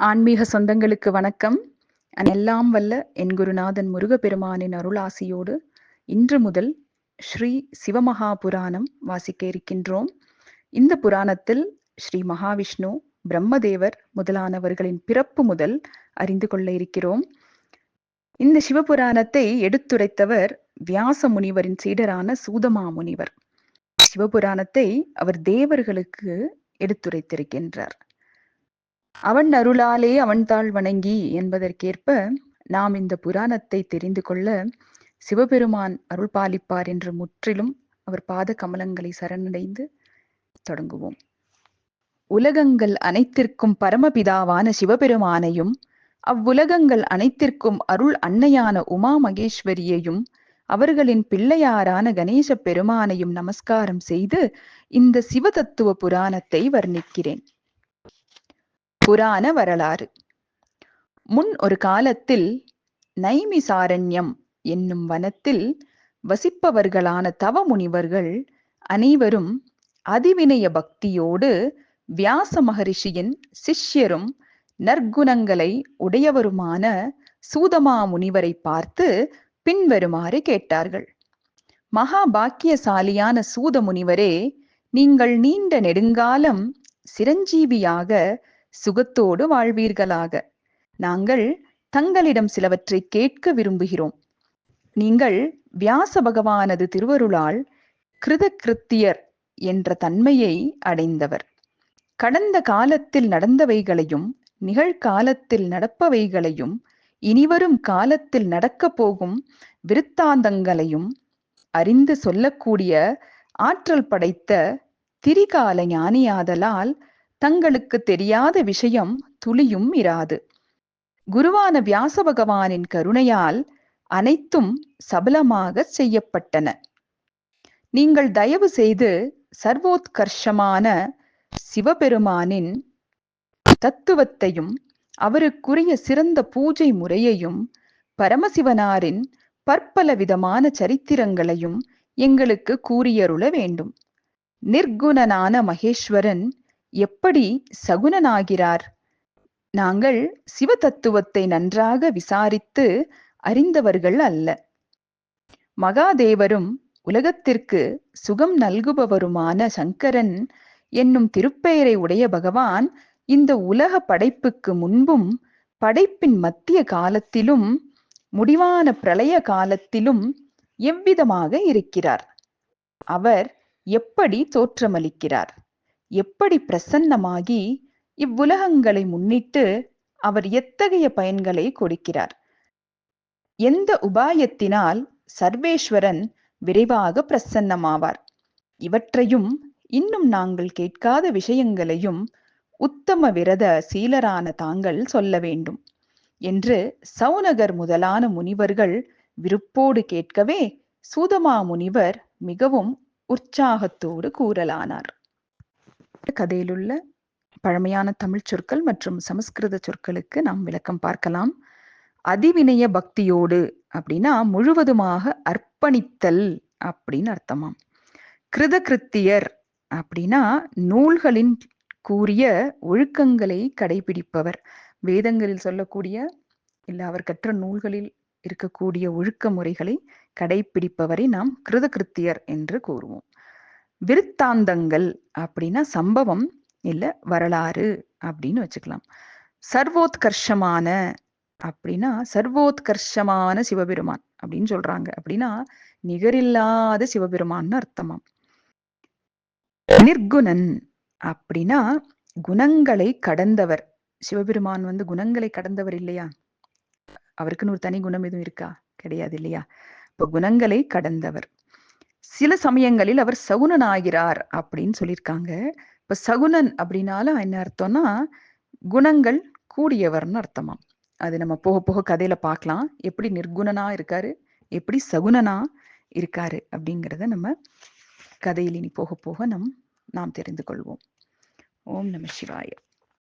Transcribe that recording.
ஆன்மீக சொந்தங்களுக்கு வணக்கம். எல்லாம் வல்ல என் குருநாதன் முருகப்பெருமானின் அருளாசியோடு இன்று முதல் ஸ்ரீ சிவமகா புராணம் வாசிக்க இருக்கின்றோம் இந்த புராணத்தில் ஸ்ரீ மகாவிஷ்ணு பிரம்மதேவர் முதலானவர்களின் பிறப்பு முதல் அறிந்து கொள்ள இருக்கிறோம். இந்த சிவபுராணத்தை எடுத்துரைத்தவர் வியாச முனிவரின் சீடரான சூதமா முனிவர். சிவபுராணத்தை அவர் தேவர்களுக்கு எடுத்துரைத்திருக்கின்றார். அவன் அருளாலே அவன்தாள் வணங்கி என்பதற்கேற்ப நாம் இந்த புராணத்தை தெரிந்து கொள்ள சிவபெருமான் அருள் பாலிப்பார் என்று முற்றிலும் அவர் பாத கமலங்களை சரணடைந்து தொடங்குவோம். உலகங்கள் அனைத்திற்கும் பரமபிதாவான சிவபெருமானையும் அவ்வுலகங்கள் அனைத்திற்கும் அருள் அன்னையான உமா மகேஸ்வரியையும் அவர்களின் பிள்ளையாரான கணேச பெருமானையும் நமஸ்காரம் செய்து இந்த சிவதத்துவ புராணத்தை வர்ணிக்கிறேன். புராண வரலாறு. முன் ஒரு காலத்தில் நைமிசாரண்யம் என்னும் வனத்தில் வசிப்பவர்களான தவ முனிவர்கள் அனைவரும் அதிவினய பக்தியோடு வியாச மகரிஷியின் சிஷ்யரும் நற்குணங்களை உடையவருமான சூதமா முனிவரை பார்த்து பின்வருமாறு கேட்டார்கள். மகா பாக்கியசாலியான சூத முனிவரே நீங்கள் நீண்ட நெடுங்காலம் சிரஞ்சீவியாக சுகத்தோடு வாழ்வீர்களாக. நாங்கள் தங்களிடம் சிலவற்றை கேட்க விரும்புகிறோம். நீங்கள் வியாச பகவானது திருவருளால் கிருத கிருத்தியர் என்ற தன்மையை அடைந்தவர். கடந்த காலத்தில் நடந்தவைகளையும் நிகழ்காலத்தில் நடப்பவைகளையும் இனிவரும் காலத்தில் நடக்கப் போகும் விருத்தாந்தங்களையும் அறிந்து சொல்லக்கூடிய ஆற்றல் படைத்த திரிகால ஞானியாதலால் தங்களுக்கு தெரியாத விஷயம் துளியும் இராது. குருவான வியாச பகவானின் கருணையால் அனைத்தும் சபலமாக செய்யப்பட்டன. நீங்கள் தயவு செய்து சர்வோத்கர்ஷமான சிவபெருமானின் தத்துவத்தையும் அவருக்குரிய சிறந்த பூஜை முறையையும் பரமசிவனாரின் பற்பல விதமான சரித்திரங்களையும் எங்களுக்கு கூறியருள வேண்டும். நிர்குணனான மகேஸ்வரன் எப்படி சகுனனாகிறார்? நாங்கள் சிவ தத்துவத்தை நன்றாக விசாரித்து அறிந்தவர்கள் அல்ல. மகாதேவரும் உலகத்திற்கு சுகம் நல்குபவருமான சங்கரன் என்னும் திருப்பெயரை உடைய பகவான் இந்த உலக படைப்புக்கு முன்பும் படைப்பின் மத்திய காலத்திலும் முடிவான பிரளய காலத்திலும் எவ்விதமாக இருக்கிறார்? அவர் எப்படி தோற்றமளிக்கிறார்? எப்படி பிரசன்னமாகி இவ்வுலகங்களை முன்னிட்டு அவர் எத்தகைய பயன்களை கொடுக்கிறார்? எந்த உபாயத்தினால் சர்வேஸ்வரன் விரைவாக பிரசன்னமாவார்? இவற்றையும் இன்னும் நாங்கள் கேட்காத விஷயங்களையும் உத்தம விரத சீலரான தாங்கள் சொல்ல வேண்டும் என்று சவுனகர் முதலான முனிவர்கள் விருப்போடு கேட்கவே சூதமா முனிவர் மிகவும் உற்சாகத்தோடு கூறலானார். கதையிலுள்ள பழமையான தமிழ் சொற்கள் மற்றும் சமஸ்கிருத சொற்களுக்கு நாம் விளக்கம் பார்க்கலாம். அதிவினய பக்தியோடு அப்படின்னா முழுவதுமாக அர்ப்பணித்தல் அப்படின்னு அர்த்தமாம். கிருத கிருத்தியர் அப்படின்னா நூல்களின் கூறிய ஒழுக்கங்களை கடைபிடிப்பவர். வேதங்களில் சொல்லக்கூடிய இல்ல அவர் கற்ற நூல்களில் இருக்கக்கூடிய ஒழுக்க முறைகளை கடைபிடிப்பவரை நாம் கிருத கிருத்தியர் என்று கூறுவோம். விருத்தாந்தங்கள் அப்படின்னா சம்பவம் இல்ல வரலாறு அப்படின்னு வச்சுக்கலாம். சர்வோத்கர்ஷமான அப்படின்னா சர்வோத்கர்ஷமான சிவபெருமான் அப்படின்னு சொல்றாங்க. அப்படின்னா நிகரில்லாத சிவபெருமான்னு அர்த்தமாம். நிர்குணன் அப்படின்னா குணங்களை கடந்தவர். சிவபெருமான் வந்து குணங்களை கடந்தவர் இல்லையா? அவருக்குன்னு ஒரு தனி குணம் எதுவும் இருக்கா? கிடையாது இல்லையா? இப்ப குணங்களை கடந்தவர். சில சமயங்களில் அவர் சகுனன் ஆகிறார் அப்படின்னு சொல்லியிருக்காங்க. இப்ப சகுனன் அப்படின்னாலும் என்ன அர்த்தம்னா குணங்கள் கூடியவர்னு அர்த்தமாம். அது நம்ம போக போக கதையில பார்க்கலாம். எப்படி நிர்குணனா இருக்காரு? எப்படி சகுனனா இருக்காரு? அப்படிங்கிறத நம்ம கதையில் இனி போக போக நம் நாம் தெரிந்து கொள்வோம். ஓம் நம சிவாய.